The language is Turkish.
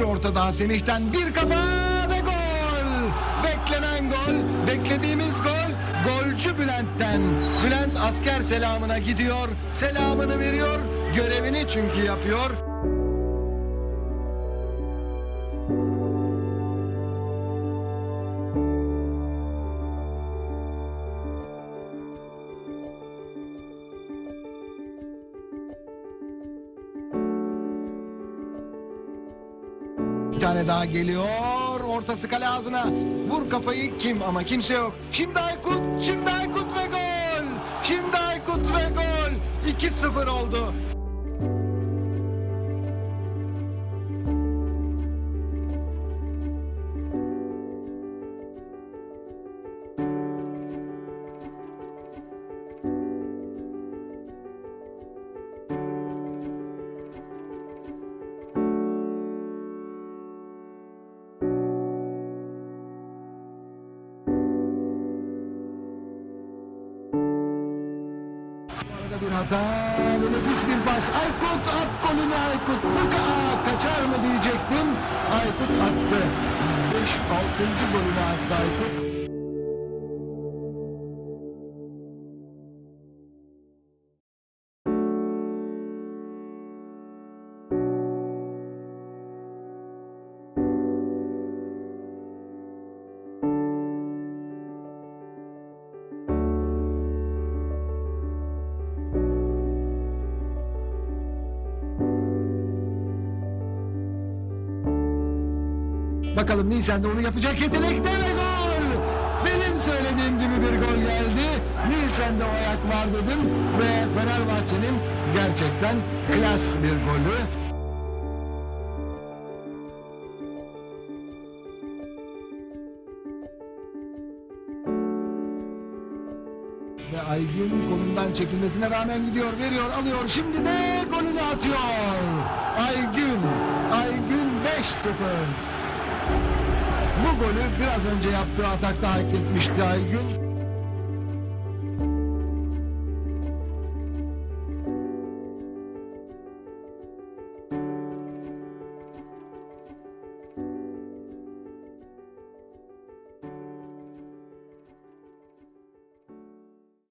orta daha Semih'ten bir kafa ve gol. Beklenen gol, beklediğimiz gol. Golcü Bülent'ten. Bülent asker selamına gidiyor. Selamını veriyor. Görevini çünkü yapıyor. Tane daha geliyor. Ortası kale ağzına. Vur kafayı kim ama kimse yok. Şimdi Aykut, şimdi Aykut ve gol. Şimdi Aykut ve gol. 2-0 oldu. Arada bir hata ve nefis bir pas. Aykut at golünü Aykut. Aa, kaçar mı diyecektim. Aykut attı. 5-6. golünü attı Aykut. Bakalım Nisan de onu yapacak yetenekte ve gol. Benim söylediğim gibi bir gol geldi. Nisan'da o ayak var dedim ve Fenerbahçe'nin gerçekten klas bir golü. Ve Aygün kolundan çekilmesine rağmen gidiyor, veriyor, alıyor. Şimdi de golünü atıyor. Aygün, Aygün 5-0. Bu golü biraz önce yaptığı atakta hak etmişti Aygün.